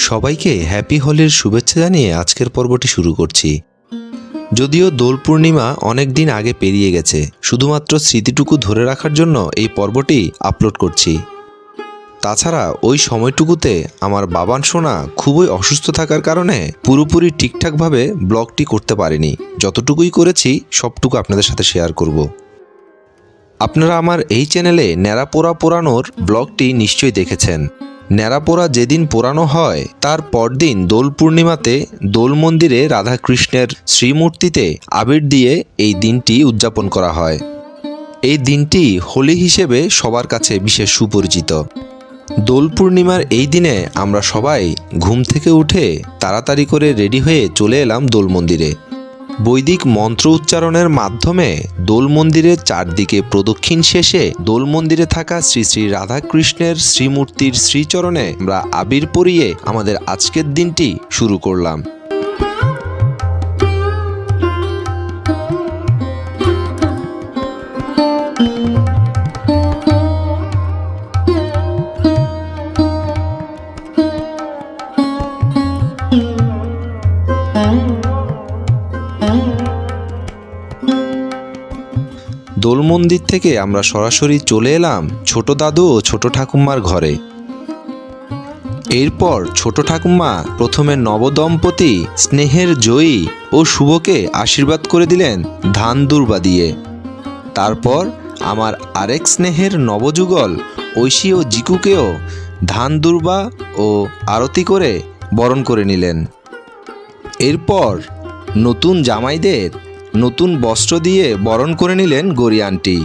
সবাইকে হ্যাপি হলের শুভেচ্ছা জানিয়ে আজকের পর্বটি শুরু করছি। যদিও দোল পূর্ণিমা অনেক দিন আগে পেরিয়ে গেছে, শুধুমাত্র স্মৃতিটুকু ধরে রাখার জন্য এই পর্বটি আপলোড করছি। তাছাড়া ওই সময়টুকুতে আমার বাবান সোনা খুবই অসুস্থ থাকার কারণে পুরোপুরি ঠিকঠাকভাবে ব্লগটি করতে পারিনি। যতটুকুই করেছি, সবটুকু আপনাদের সাথে শেয়ার করব। আপনারা আমার এই চ্যানেলে ন্যাড়া পোড়া পোড়ানোর ব্লগটি নিশ্চয়ই দেখেছেন। ন্যাড়া পোড়া যেদিন পোড়ানো হয়, তার পরদিন দোল পূর্ণিমাতে দোল মন্দিরে রাধাকৃষ্ণের শ্রীমূর্তিতে আবির দিয়ে এই দিনটি উদযাপন করা হয়। এই দিনটি হোলি হিসেবে সবার কাছে বিশেষ সুপরিচিত। দোল পূর্ণিমার এই দিনে আমরা সবাই ঘুম থেকে উঠে তাড়াতাড়ি করে রেডি হয়ে চলে এলাম দোল মন্দিরে। বৈদিক মন্ত্র উচ্চারণের মাধ্যমে দোল মন্দিরের চারদিকে প্রদক্ষিণ শেষে দোল মন্দিরে থাকা শ্রী শ্রী রাধাকৃষ্ণের শ্রীমূর্তির শ্রীচরণে আমরা আবির পরিয়ে আমাদের আজকের দিনটি শুরু করলাম। দোল মন্দির থেকে আমরা সরাসরি চলে এলাম ছোট দাদু ও ছোট ঠাকুমার ঘরে। এরপর ছোট ঠাকুমা প্রথমে নবদম্পতি, স্নেহের জয়ী ও শুভকে আশীর্বাদ করে দিলেন ধান দুর্বা দিয়ে। তারপর আমার আরেক স্নেহের নবযুগল, ঐশী ও জিকুকেও ধান দুর্বা ও আরতি করে বরণ করে নিলেন। এরপর নতুন জামাইদের নতুন বস্ত্র দিয়ে বরণ করে নিলেন গরিয়ানটি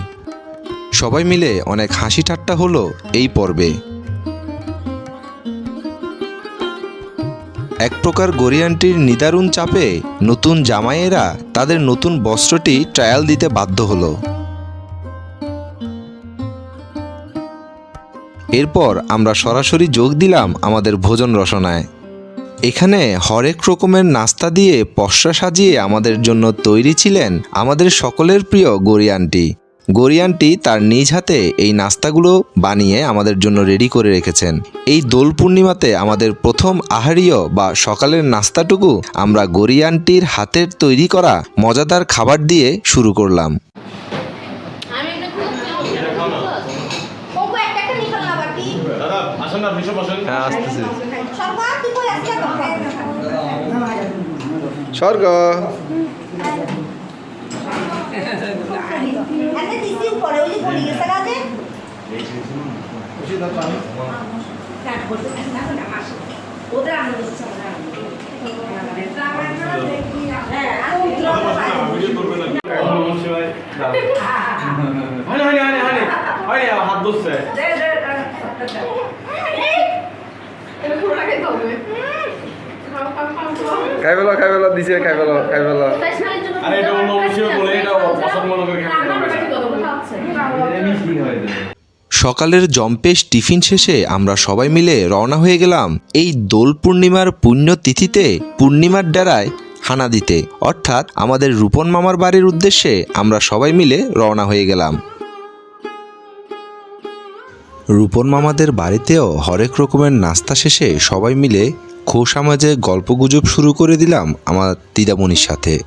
সবাই মিলে অনেক হাসি ঠাট্টা হলো এই পর্বে। এক প্রকার গরিয়ানটির নিদারুণ চাপে নতুন জামাইয়েরা তাদের নতুন বস্ত্রটি ট্রায়াল দিতে বাধ্য হলো। এরপর আমরা সরাসরি যোগ দিলাম আমাদের ভোজন রসনায় এখানে হরেক রকমের নাস্তা দিয়ে পসরা সাজিয়ে আমাদের জন্য তৈরি ছিলেন আমাদের সকলের প্রিয় গরিয়ানটি গরিয়ানটি তার নিজ হাতে এই নাস্তাগুলো বানিয়ে আমাদের জন্য রেডি করে রেখেছেন। এই দোল পূর্ণিমাতে আমাদের প্রথম আহারীয় বা সকালের নাস্তাটুকু আমরা গরিয়ানটির হাতের তৈরি করা মজাদার খাবার দিয়ে শুরু করলাম। আমি একটা হানি হাত ধরছে। খাই ফেলো খাই ফেলো দিছে খাই ফেলো খাই ফেলো আরে এটা নমঃ শিবায় বলে এটা পছন্দ মনে করে সকালের জম্পেশ টিফিন শেষে আমরা সবাই মিলে রওনা হয়ে গেলাম এই দোল পূর্ণিমার পুণ্য তিথিতে পূর্ণিমার ডেরায় হানা দিতে। অর্থাৎ আমাদের রূপন মামার বাড়ির উদ্দেশ্যে আমরা সবাই মিলে রওনা হয়ে গেলাম। রূপন মামাদের বাড়িতেও হরেক রকমের নাস্তা শেষে সবাই মিলে খোসা মাঝে গল্পগুজব শুরু করে দিলাম আমার দিদামণির সাথে।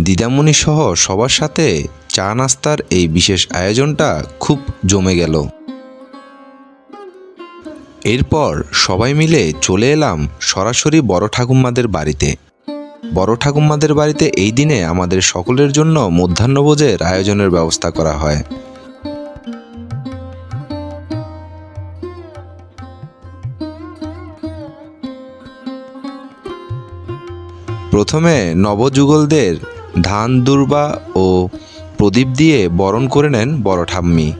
দিদামণি সহ সবার সাথে চা নাস্তার এই বিশেষ আয়োজনটা খুব জমে গেল। এরপর সবাই মিলে চলে এলাম সরাসরি বড় ঠাকুমাদের বাড়িতে। বড় ঠাকুমাদের বাড়িতে এই দিনে আমাদের সকলের জন্য মধ্যাহ্নভোজের আয়োজনের ব্যবস্থা করা হয়। প্রথমে নবযুগলদের ধান দুর্বা ও প্রদীপ দিয়ে বরণ করে নেন বড় ঠাম্মি।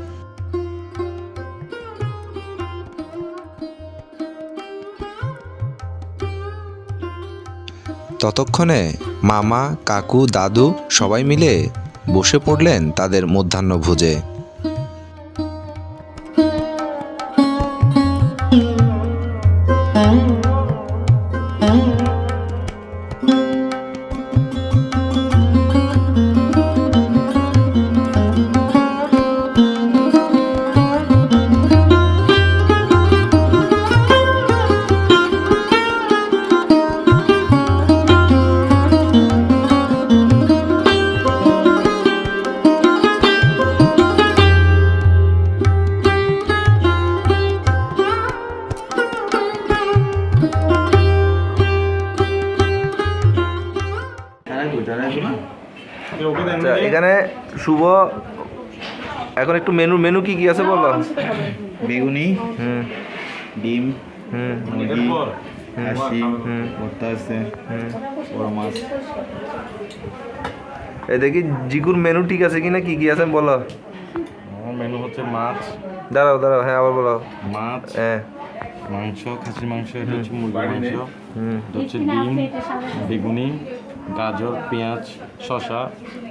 ততক্ষণে মামা, কাকু, দাদু সবাই মিলে বসে পড়লেন তাদের মধ্যাহ্নভোজে। ওকে এখানে শুভ এখন একটু মেনু মেনু কি কি আছে বলো? বেগুনি হুম। ডিম হুম। এরপর? হাসি ভর্তা আছে বড় মাছ। এই দেখি জিকুর মেনু ঠিক আছে কিনা কি কি আছে বলো? আমার মেনু হচ্ছে মাছ। দাঁড়াও দাঁড়াও হ্যাঁ আবার বলো। মাছ হ্যাঁ। মাংস খাসির মাংস এটা হচ্ছে মুরগির মাংস। এটা হচ্ছে ডিম বেগুনি গাজর পেঁয়াজ শসা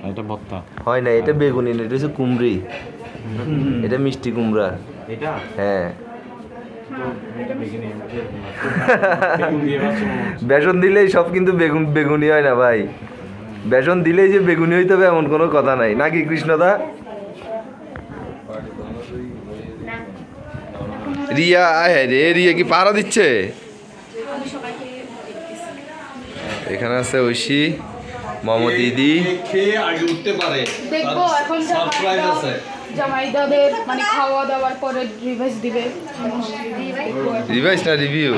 আর এটা ভর্তা। হয় না এটা বেগুনি না এটা হচ্ছে কুমড়ি। এটা মিষ্টি কুমড়া। এটা? হ্যাঁ। বেসন দিলেই সব কিন্তু বেগুন বেগুনি হয় না ভাই। বেসন দিলেই যে বেগুনি হইতে হবে এমন কোনো কথা নাই। নাকি কৃষ্ণদা? রিয়া আয় রে রিয়া কি পাহারা দিচ্ছে? এখানে আছে ঐশী মম দিদি। খেয়ে আগে উঠতে পারে। দেখব এখন জামাইদাদের মানে খাওয়া দাওয়ার পরে রিভাইস দিবে। রিভাইস না রিভিউ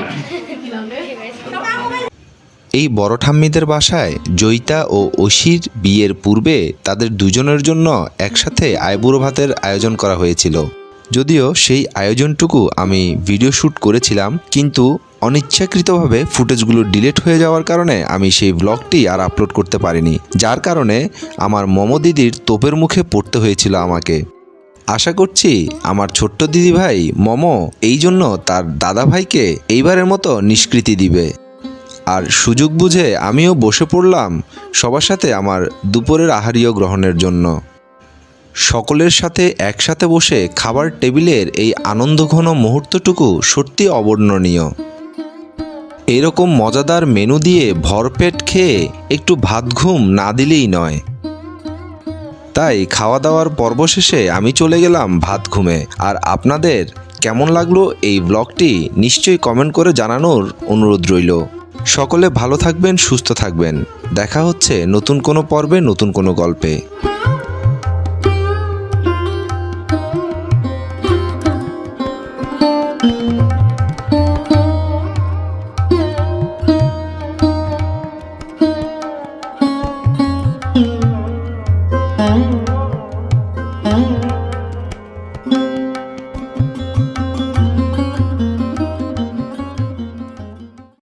এই বড় ঠাম্মিদের বাসায় জয়িতা ও ঐশীর বিয়ের পূর্বে তাদের দুজনের জন্য একসাথে আইবুড়ো ভাতের আয়োজন করা হয়েছিল। যদিও সেই আয়োজনটুকু আমি ভিডিও শ্যুট করেছিলাম কিন্তু অনিচ্ছাকৃতভাবে ফুটেজগুলো ডিলিট হয়ে যাওয়ার কারণে আমি সেই ব্লগটি আর আপলোড করতে পারিনি, যার কারণে আমার মমো দিদির তোপের মুখে পড়তে হয়েছিল আমাকে। আশা করছি আমার ছোট্ট দিদি ভাই মমো এই জন্য তার দাদা ভাইকে এইবারের মতো নিষ্কৃতি দিবে। আর সুযোগ বুঝে আমিও বসে পড়লাম সবার সাথে আমার দুপুরের আহারীয় গ্রহণের জন্য। সকলের সাথে একসাথে বসে খাবার টেবিলের এই আনন্দঘন মুহূর্তটুকু সত্যি অবর্ণনীয়। এরকম মজাদার মেনু দিয়ে ভরপেট খেয়ে একটু ভাত ঘুম না দিলেই নয়। তাই খাওয়া দাওয়ার পর্ব শেষে আমি চলে গেলাম ভাত ঘুমে আর আপনাদের কেমন লাগল এই ব্লগটি নিশ্চয়ই কমেন্ট করে জানানোর অনুরোধ রইল। সকলে ভালো থাকবেন, সুস্থ থাকবেন। দেখা হচ্ছে নতুন কোনো পর্বে, নতুন কোনো গল্পে।